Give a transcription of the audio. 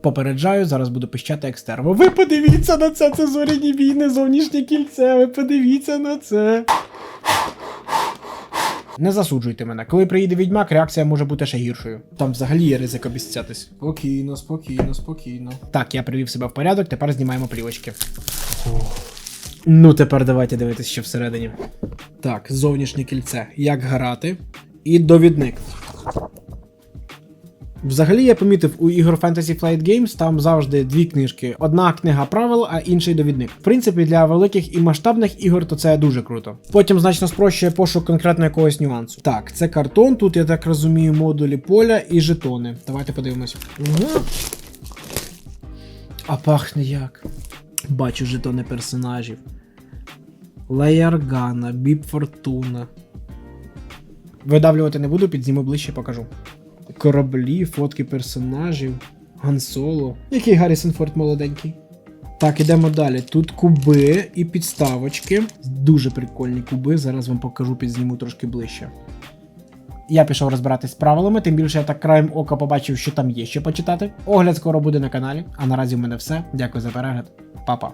Попереджаю, зараз буду пищати як стерво. Ви подивіться на це, це зоряні війни, зовнішнє кільце, ви подивіться на це. Не засуджуйте мене. Коли приїде відьмак, реакція може бути ще гіршою. Там взагалі є ризик обіцятись. Спокійно, спокійно, спокійно. Так, я привів себе в порядок, тепер знімаємо плівочки. Ну, тепер давайте дивитися, що всередині. Так, зовнішнє кільце. Як грати. І довідник. Взагалі я помітив у ігор Fantasy Flight Games там завжди дві книжки: одна книга правил, а інший довідник. В принципі, для великих і масштабних ігор то це дуже круто. Потім значно спрощує пошук конкретно якогось нюансу. Так, це картон. Тут я так розумію, модулі поля і жетони. Давайте подивимось. Угу. А пахне як. Бачу жетони персонажів. Леяргана, Біп Фортуна. Видавлювати не буду, підзніму ближче покажу. Кораблі, фотки персонажів, Ган Соло. Який Гаррісон Форд молоденький. Так, ідемо далі. Тут куби і підставочки. Дуже прикольні куби. Зараз вам покажу, підзніму трошки ближче. Я пішов розбиратись з правилами, тим більше я так краєм ока побачив, що там є що почитати. Огляд скоро буде на каналі. А наразі в мене все. Дякую за перегляд. Па-па.